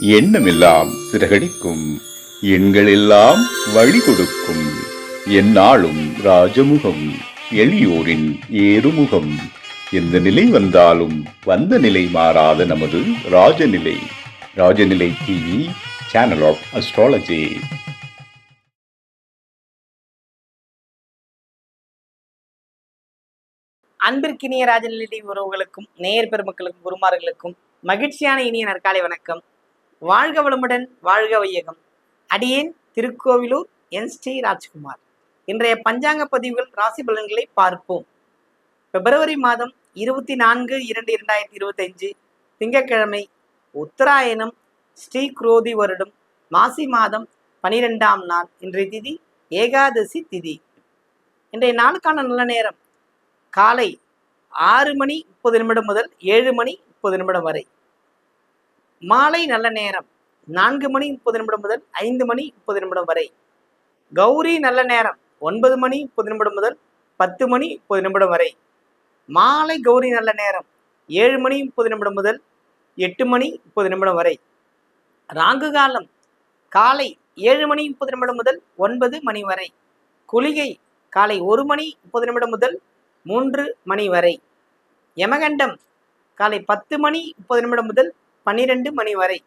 எண்ணமெல்லாம் சிறகடிக்கும். எண்களெல்லாம் வழி கொடுக்கும் எந்நாளும் ராஜமுகம் எளியோரின் ஏறுமுகம். எந்த நிலை வந்தாலும் வந்த நிலை மாறாத நமது Rajanilai. Rajanilai TV channel of astrology அன்பிற்கினிய ராஜநிலை உறவுகளுக்கும் நேயர் பெருமக்களுக்கும் குருமார்களுக்கும் மகிழ்ச்சியான இனிய நற்காலை வணக்கம். வாழ்க வளமுடன் வாழ்க வையகம். அடியேன் திருக்கோவிலூர் என் ஸ்ரீ ராஜ்குமார். இன்றைய பஞ்சாங்க பதிவுகள் ராசி பலன்களை பார்ப்போம். பிப்ரவரி மாதம் இருபத்தி நான்கு இரண்டு இரண்டாயிரத்தி இருபத்தஞ்சு திங்கட்கிழமை உத்தராயணம் ஸ்ரீ குரோதி வருடம் மாசி மாதம் பனிரெண்டாம் நாள் இன்றைய திதி ஏகாதசி திதி. இன்றைய நாளுக்கான நல்ல நேரம் காலை ஆறு மணி முப்பது நிமிடம் முதல் ஏழு மணி முப்பது நிமிடம் வரை. மாலை நல்ல நேரம். நான்கு மணி முப்பது நிமிடம் முதல் ஐந்து மணி முப்பது நிமிடம் வரை. கௌரி நல்ல நேரம். ஒன்பது மணி முப்பது நிமிடம் முதல் பத்து மணி முப்பது நிமிடம் வரை. மாலை கௌரி நல்ல நேரம். ஏழு மணி முப்பது நிமிடம் முதல் எட்டு மணி முப்பது நிமிடம் வரை. ராங்கு காலம். காலை ஏழு மணி முப்பது நிமிடம் முதல் ஒன்பது மணி வரை. குளிகை காலை ஒரு மணி முப்பது நிமிடம் முதல் மூன்று மணி வரை. யமகண்டம். காலை பத்து மணி முப்பது நிமிடம் முதல் பன்னிரெண்டு மணி வரை.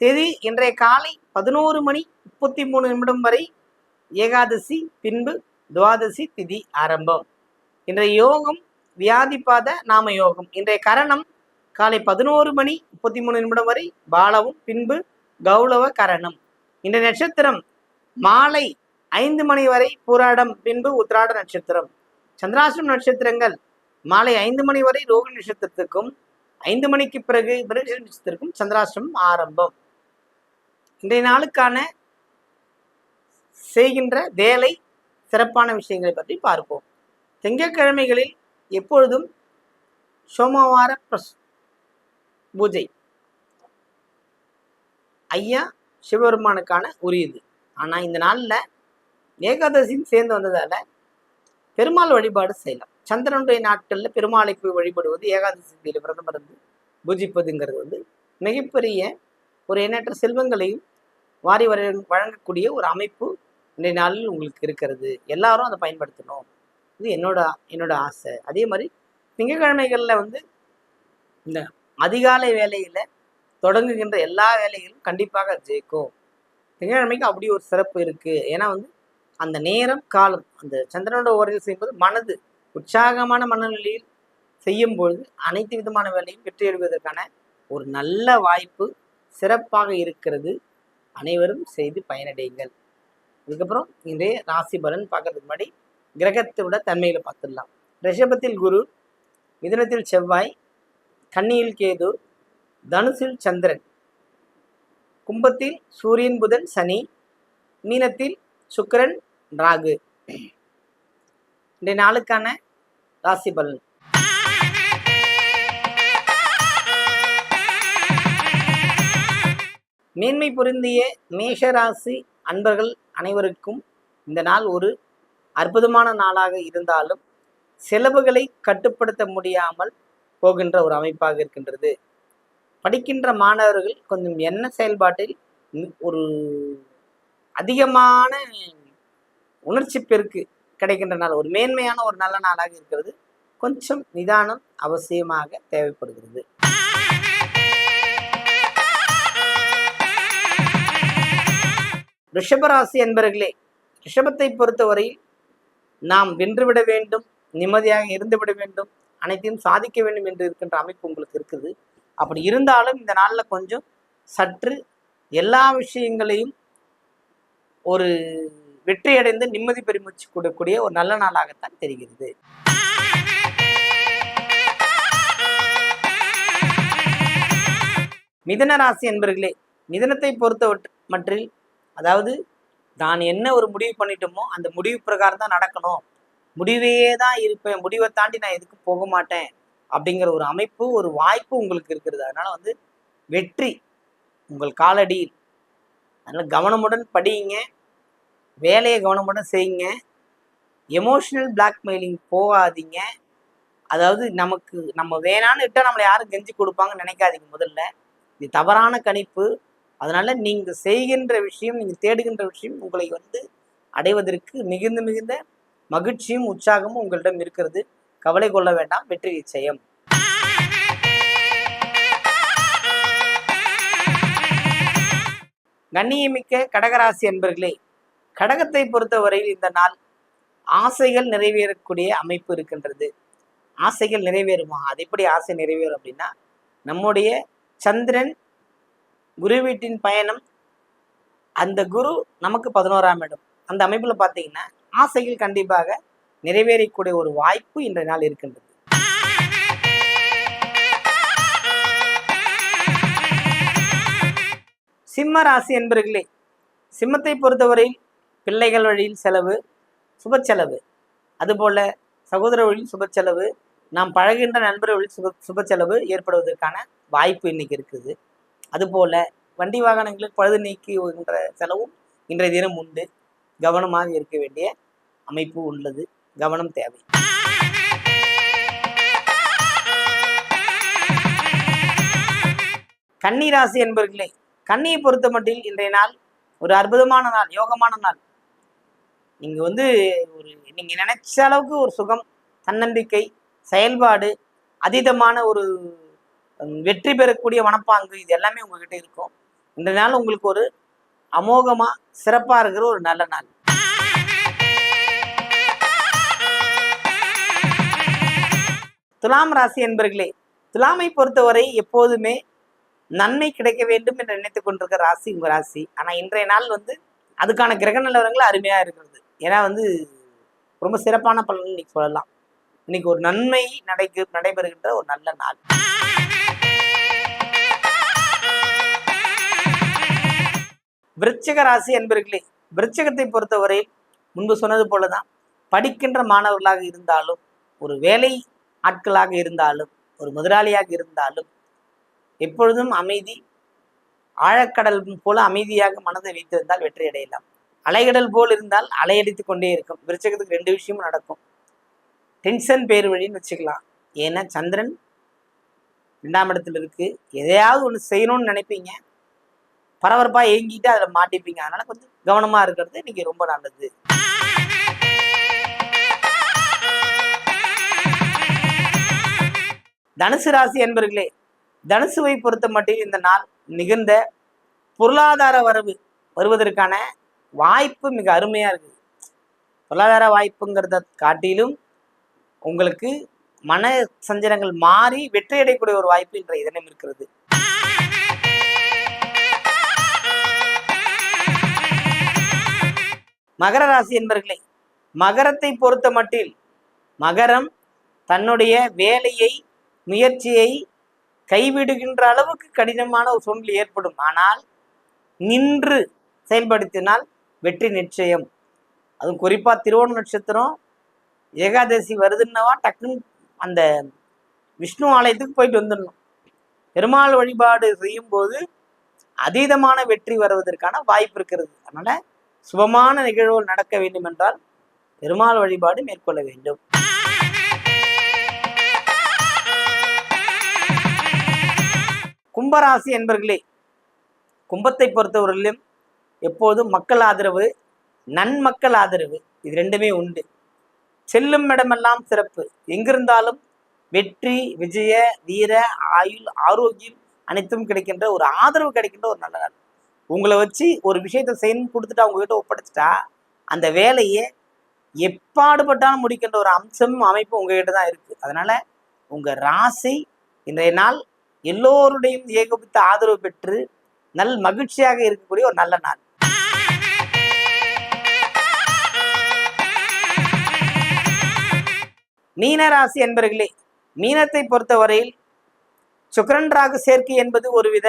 திதி இன்றைய காலை பதினோரு மணி முப்பத்தி மூணு நிமிடம் வரை ஏகாதசி பின்பு துவாதசி திதி ஆரம்பம். இன்றைய யோகம் வியாதிபாத நாம யோகம். இன்றைய கரணம் காலை பதினோரு மணி முப்பத்தி மூணு நிமிடம் வரை பாலவும் பின்பு கௌளவ கரணம். இன்றைய நட்சத்திரம் மாலை ஐந்து மணி வரை பூராடம் பின்பு உத்திராட நட்சத்திரம். சந்திராசிரம் நட்சத்திரங்கள் மாலை ஐந்து மணி வரை ரோகி நட்சத்திரத்துக்கும் ஐந்து மணிக்கு பிறகு மிருக நட்சத்திரத்துக்கும் சந்திராசிரமம் ஆரம்பம். இன்றைய நாளுக்கான செய்கின்ற வேலை சிறப்பான விஷயங்களை பற்றி பார்ப்போம். திங்கட்கிழமைகளில் எப்பொழுதும் சோமவார பிரஸ் பூஜை. ஐயா சிவபெருமானுக்கான உரியது ஆனால் இந்த நாளில் ஏகாதசியும் சேர்ந்து வந்ததால பெருமாள் வழிபாடு செய்யலாம். சந்திரனுடைய நாட்களில் பெருமாளை போய் வழிபடுவது ஏகாந்த திதியில விரதம் இருந்து பூஜிப்பதுங்கிறது வந்து மிகப்பெரிய ஒரு எண்ணற்ற செல்வங்களையும் வாரி வர வழங்கக்கூடிய ஒரு அமைப்பு இன்றைய நாளில் உங்களுக்கு இருக்கிறது. எல்லாரும் அதை பயன்படுத்தணும். இது என்னோட என்னோட ஆசை. அதே மாதிரி திங்கக்கிழமைகளில் வந்து இந்த அதிகாலை வேலையில் தொடங்குகின்ற எல்லா வேலைகளும் கண்டிப்பாக ஜெயிக்கும். திங்கக்கிழமைக்கு அப்படி ஒரு சிறப்பு இருக்குது ஏன்னா வந்து அந்த நேரம் காலம் அந்த சந்திரனோட ஓரையில் செய்யும்போது மனது உற்சாகமான மனநிலையில் செய்யும் பொழுது அனைத்து விதமான வேலையும் வெற்றி எழுவதற்கான ஒரு நல்ல வாய்ப்பு சிறப்பாக இருக்கிறது. அனைவரும் செய்து பயனடையுங்கள். அதுக்கப்புறம் இன்றைய ராசி பலன் பார்க்கறதுக்கு முன்னாடி கிரகத்தோட தன்மையில் பார்த்துடலாம். ரிஷபத்தில் குரு மிதனத்தில் செவ்வாய் கன்னியில் கேது தனுசில் சந்திரன். கும்பத்தில் சூரியன் புதன் சனி மீனத்தில் சுக்கரன் ராகு. இன்றைய நாளுக்கான ராசி பலன். மேன்மை பொருந்திய மேஷ ராசி அன்பர்கள் அனைவருக்கும் இந்த நாள் ஒரு அற்புதமான நாளாக இருந்தாலும் செலவுகளை கட்டுப்படுத்த முடியாமல் போகின்ற ஒரு அமைப்பாக இருக்கின்றது. படிக்கின்ற மாணவர்கள் கொஞ்சம் என்ன செயல்பாட்டில் ஒரு அதிகமான உணர்ச்சி பெருக்கு. கிடைக்கின்ற நாள் ஒரு மேன்மையான ஒரு நல்ல நாளாக இருக்கிறது கொஞ்சம் நிதானம் அவசியமாக தேவைப்படுகிறது. ரிஷபராசி என்பர்களே ரிஷபத்தை பொறுத்தவரையில் நாம் வென்றுவிட வேண்டும் நிம்மதியாக இருந்துவிட வேண்டும் அனைத்தையும் சாதிக்க வேண்டும் என்று இருக்கின்ற அமைப்பு உங்களுக்கு இருக்குது. அப்படி இருந்தாலும் இந்த நாளில் கொஞ்சம் சற்று எல்லா விஷயங்களையும் ஒரு வெற்றியடைந்து நிம்மதி பெருமிச்சு கொடுக்கக்கூடிய ஒரு நல்ல நாளாகத்தான் தெரிகிறது. மிதன ராசி என்பர்களே மிதனத்தை பொறுத்த மற்றில் அதாவது நான் என்ன ஒரு முடிவு பண்ணிட்டோமோ அந்த முடிவு பிரகாரம் தான் நடக்கணும். முடிவையே தான் இருப்பேன். முடிவை தாண்டி நான் எதுக்கும் போக மாட்டேன்? அப்படிங்கிற ஒரு அமைப்பு ஒரு வாய்ப்பு உங்களுக்கு இருக்கிறது. அதனால வந்து வெற்றி உங்கள் காலடியில். அதனால கவனமுடன் படியுங்க. வேலையை கவனமுடன் செய்யுங்க. எமோஷனல் பிளாக்மெயிலிங் போகாதீங்க. அதாவது நமக்கு நம்ம வேணான்னு இட்ட நம்மளை யாரும் கெஞ்சி கொடுப்பாங்கன்னு நினைக்காதீங்க முதல்ல. இது தவறான கணிப்பு. அதனால நீங்கள் செய்கின்ற விஷயம் நீங்கள் தேடுகின்ற விஷயம் உங்களை வந்து அடைவதற்கு மிகுந்த மிகுந்த மகிழ்ச்சியும் உற்சாகமும் உங்களிடம் இருக்கிறது. கவலை கொள்ள வேண்டாம். வெற்றி நிச்சயம். கண்ணியமிக்க கடகராசி என்பர்களே கடகத்தை பொறுத்தவரையில் இந்த நாள் ஆசைகள் நிறைவேறக்கூடிய அமைப்பு இருக்கின்றது. ஆசைகள் நிறைவேறுமா? அது எப்படி ஆசை நிறைவேறும் அப்படின்னா நம்முடைய சந்திரன் குரு வீட்டின் பயணம் அந்த குரு நமக்கு பதினோராம் இடம். அந்த அமைப்பில் பார்த்தீங்கன்னா ஆசைகள் கண்டிப்பாக நிறைவேறக்கூடிய ஒரு வாய்ப்பு இன்றைய நாள் இருக்கின்றது. சிம்ம ராசி என்பர்களே சிம்மத்தை பொறுத்தவரையில் பிள்ளைகள் வழியில் செலவு சுப செலவு. அதுபோல சகோதர வழியில் சுப செலவு நாம் பழகின்ற நண்பர் வழி சுப சுப செலவு ஏற்படுவதற்கான வாய்ப்பு இன்னைக்கு இருக்குது. அதுபோல வண்டி வாகனங்களுக்கு பழுது நீக்குகின்ற செலவும் இன்றைய தினம் உண்டு. கவனமாக இருக்க வேண்டிய அமைப்பு உள்ளது. கவனம் தேவை. கன்னி ராசி என்பர்களே கன்னியை பொறுத்த மட்டில் இன்றைய நாள் ஒரு அற்புதமான நாள் யோகமான நாள். நீங்கள் வந்து ஒரு நீங்கள் நினைச்ச அளவுக்கு ஒரு சுகம் தன்னம்பிக்கை செயல்பாடு அதீதமான ஒரு வெற்றி பெறக்கூடிய மனப்பாங்கு இது எல்லாமே உங்ககிட்ட இருக்கும். இந்த நாள் உங்களுக்கு ஒரு அமோகமாக சிறப்பாக இருக்கிற ஒரு நல்ல நாள். துலாம் ராசி என்பர்களே துலாமை பொறுத்தவரை எப்போதுமே நன்மை கிடைக்க வேண்டும் என்று நினைத்துக் கொண்டிருக்கிற ராசி உங்கள் ராசி. ஆனால் இன்றைய நாள் வந்து அதுக்கான கிரக நிலவரங்கள் அருமையாக இருக்கிறது. ஏன்னா வந்து ரொம்ப சிறப்பான பலன் இன்னைக்கு சொல்லலாம். இன்னைக்கு ஒரு நன்மை நடைக்கு நடைபெறுகின்ற ஒரு நல்ல நாள். விருச்சிக ராசி என்பர்களே விருச்சிகத்தை பொறுத்தவரை முன்பு சொன்னது போலதான் படிக்கின்ற மாணவர்களாக இருந்தாலும் ஒரு வேலை ஆட்களாக இருந்தாலும் ஒரு முதலாளியாக இருந்தாலும் எப்பொழுதும் அமைதி ஆழக்கடல் போல அமைதியாக மனதை வைத்திருந்தால் வெற்றி அடையலாம். அலைகடல் போல் இருந்தால் அலையடித்து கொண்டே இருக்கும். விருச்சகத்துக்கு ரெண்டு விஷயமும் நடக்கும். டென்ஷன் பேர் வழின்னு வச்சுக்கலாம். ஏன்னா சந்திரன் ரெண்டாம் இடத்துல இருக்கு. எதையாவது ஒன்று செய்யணும்னு நினைப்பீங்க. பரபரப்பாக ஏங்கிட்டு அதில் மாட்டிப்பீங்க. அதனால கொஞ்சம் கவனமாக இருக்கிறது இன்னைக்கு ரொம்ப நல்லது. தனுசு ராசி என்பர்களே தனுசுவை பொறுத்த மட்டும் இந்த நாள் மிகுந்த பொருளாதார வரவு வருவதற்கான வாய்ப்பு மிக அருமையாக இருக்குது. பொருளாதார வாய்ப்புங்கிறத காட்டிலும் உங்களுக்கு மன சஞ்சலங்கள் மாறி வெற்றி அடையக்கூடிய ஒரு வாய்ப்பு இன்றைய தினம் இருக்கிறது. மகர ராசி என்பர்களே மகரத்தை பொறுத்த மட்டில் மகரம் தன்னுடைய வேலையை முயற்சியை கைவிடுகின்ற அளவுக்கு கடினமான ஒரு சூழ்நிலை ஏற்படும். ஆனால் நின்று செயல்படுத்தினால் வெற்றி நிச்சயம். அதுவும் குறிப்பாக திருவோண நட்சத்திரம் ஏகாதசி வருதுன்னவா டக்குன்னு அந்த விஷ்ணு ஆலயத்துக்கு போயிட்டு வந்துடணும். பெருமாள் வழிபாடு செய்யும் போது அதீதமான வெற்றி வருவதற்கான வாய்ப்பு இருக்கிறது. அதனால சுபமான நிகழ்வுகள் நடக்க வேண்டும் என்றால் பெருமாள் வழிபாடு மேற்கொள்ள வேண்டும். கும்பராசி என்பர்களே கும்பத்தை பொறுத்தவரையிலும் எப்போதும் மக்கள் ஆதரவு நன்மக்கள் ஆதரவு இது ரெண்டுமே உண்டு. செல்லும் இடமெல்லாம் சிறப்பு. எங்கிருந்தாலும் வெற்றி விஜய வீர ஆயுள் ஆரோக்கியம் அனைத்தும் கிடைக்கின்ற ஒரு ஆதரவு கிடைக்கின்ற ஒரு நல்ல நாள். உங்களை வச்சு ஒரு விஷயத்தை செய்யணும்னு கொடுத்துட்டா உங்ககிட்ட ஒப்படைச்சிட்டா அந்த வேலையை எப்பாடுபட்டாலும் முடிக்கின்ற ஒரு அம்சமும் அமைப்பும் உங்ககிட்ட தான் இருக்கு. அதனால உங்க ராசி இன்றைய நாள் எல்லோருடையும் ஏகோபித்த ஆதரவு பெற்று நல் மகிழ்ச்சியாக இருக்கக்கூடிய ஒரு நல்ல நாள். மீனராசி என்பர்களே மீனத்தை பொறுத்தவரையில் சுக்கரன் ராகு சேர்க்கை என்பது ஒருவித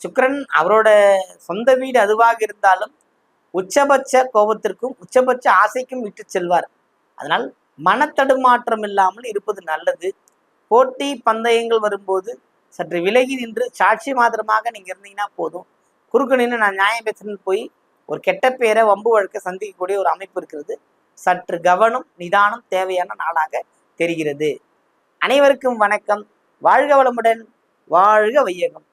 சுக்கரன் அவரோட சொந்த வீடு அதுவாக இருந்தாலும் உச்சபட்ச கோபத்திற்கும் உச்சபட்ச ஆசைக்கும் விட்டு செல்வார். அதனால் மனத்தடுமாற்றம் இல்லாமல் இருப்பது நல்லது. போட்டி பந்தயங்கள் வரும்போது சற்று விலகி நின்று சாட்சி மாத்திரமாக நீங்கள் இருந்தீங்கன்னா போதும். குறுக்கு நின்று நான் நியாயம் பேசுறேன்னு போய் ஒரு கெட்ட பேரை வம்பு வழக்க சந்திக்கக்கூடிய ஒரு அமைப்பு இருக்கிறது. சற்று கவனம் நிதானம் தேவையான நாளாக தெரிகிறது. அனைவருக்கும் வணக்கம். வாழ்க வளமுடன் வாழ்க வையகம்.